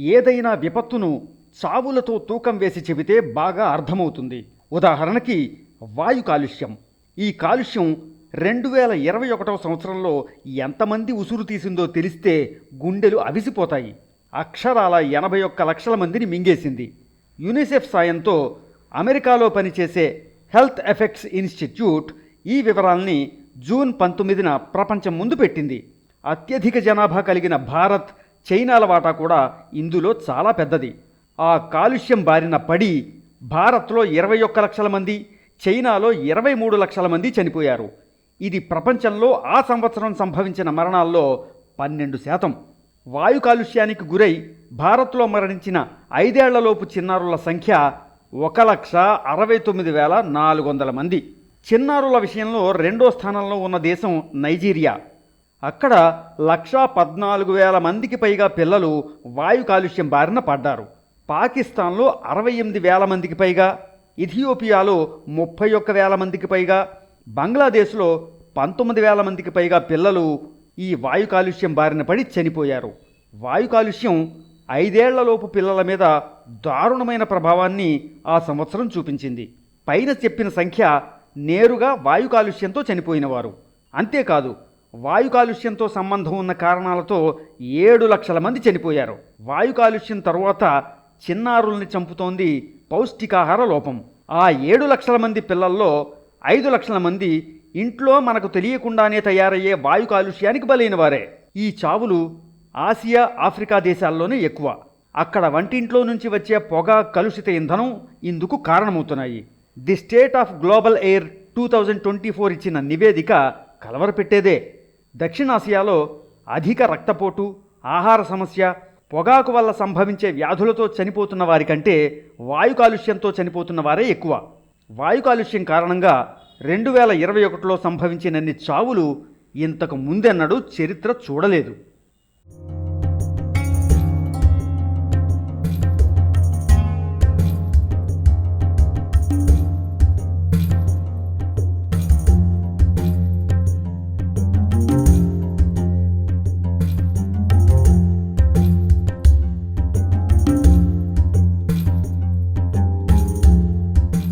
ఏదైనా విపత్తును చావులతో తూకం వేసి చెబితే బాగా అర్థమవుతుంది. ఉదాహరణకి వాయు కాలుష్యం. ఈ కాలుష్యం రెండు వేల ఇరవై ఒకటవ సంవత్సరంలో ఎంతమంది ఉసురు తీసిందో తెలిస్తే గుండెలు అవిసిపోతాయి. అక్షరాల ఎనభై ఒక్క లక్షల మందిని మింగేసింది. యునిసెఫ్ సాయంతో అమెరికాలో పనిచేసే హెల్త్ ఎఫెక్ట్స్ ఇన్స్టిట్యూట్ ఈ వివరాల్ని జూన్ పంతొమ్మిదిన ప్రపంచం ముందు పెట్టింది. అత్యధిక జనాభా కలిగిన భారత్ చైనాల వాటా కూడా ఇందులో చాలా పెద్దది. ఆ కాలుష్యం బారిన పడి భారత్లో ఇరవై ఒక్క లక్షల మంది చైనాలో ఇరవై మూడు లక్షల మంది చనిపోయారు. ఇది ప్రపంచంలో ఆ సంవత్సరం సంభవించిన మరణాల్లో పన్నెండు శాతం. వాయు కాలుష్యానికి గురై భారత్లో మరణించిన ఐదేళ్ళలోపు చిన్నారుల సంఖ్య ఒక లక్ష అరవై తొమ్మిది వేల నాలుగు వందల మంది. చిన్నారుల విషయంలో రెండో స్థానంలో ఉన్న దేశం నైజీరియా. అక్కడ లక్షా పద్నాలుగు వేల మందికి పైగా పిల్లలు వాయు కాలుష్యం బారిన పడ్డారు. పాకిస్తాన్లో అరవై ఎనిమిది వేల మందికి పైగా ఇథియోపియాలో ముప్పై ఒక్క వేల మందికి పైగా బంగ్లాదేశ్లో పంతొమ్మిది వేల మందికి పైగా పిల్లలు ఈ వాయు కాలుష్యం బారిన పడి చనిపోయారు. వాయు కాలుష్యం ఐదేళ్ళలోపు పిల్లల మీద దారుణమైన ప్రభావాన్ని ఆ సంవత్సరం చూపించింది. పైన చెప్పిన సంఖ్య నేరుగా వాయు కాలుష్యంతో చనిపోయినవారు అంతేకాదు వాయు కాలుష్యంతో సంబంధం ఉన్న కారణాలతో ఏడు లక్షల మంది చనిపోయారు. వాయు కాలుష్యం తరువాత చిన్నారుల్ని చంపుతోంది పౌష్టికాహార లోపం. ఆ ఏడు లక్షల మంది పిల్లల్లో ఐదు లక్షల మంది ఇంట్లో మనకు తెలియకుండానే తయారయ్యే వాయు కాలుష్యానికి బలైన వారే ఈ చావులు ఆసియా ఆఫ్రికా దేశాల్లోనే ఎక్కువ. అక్కడ వంటింట్లో నుంచి వచ్చే పొగ కలుషిత ఇంధనం ఇందుకు కారణమవుతున్నాయి. The state of global air two thousand twenty four ఇచ్చిన నివేదిక కలవరపెట్టేదే. దక్షిణాసియాలో అధిక రక్తపోటు ఆహార సమస్య పొగాకు వల్ల సంభవించే వ్యాధులతో చనిపోతున్న వారికంటే వాయు కాలుష్యంతో చనిపోతున్న వారే ఎక్కువ. వాయు కాలుష్యం కారణంగా రెండు వేల ఇరవై ఒకటిలో సంభవించినన్ని చావులు ఇంతకు ముందెన్నడూ చరిత్ర చూడలేదు.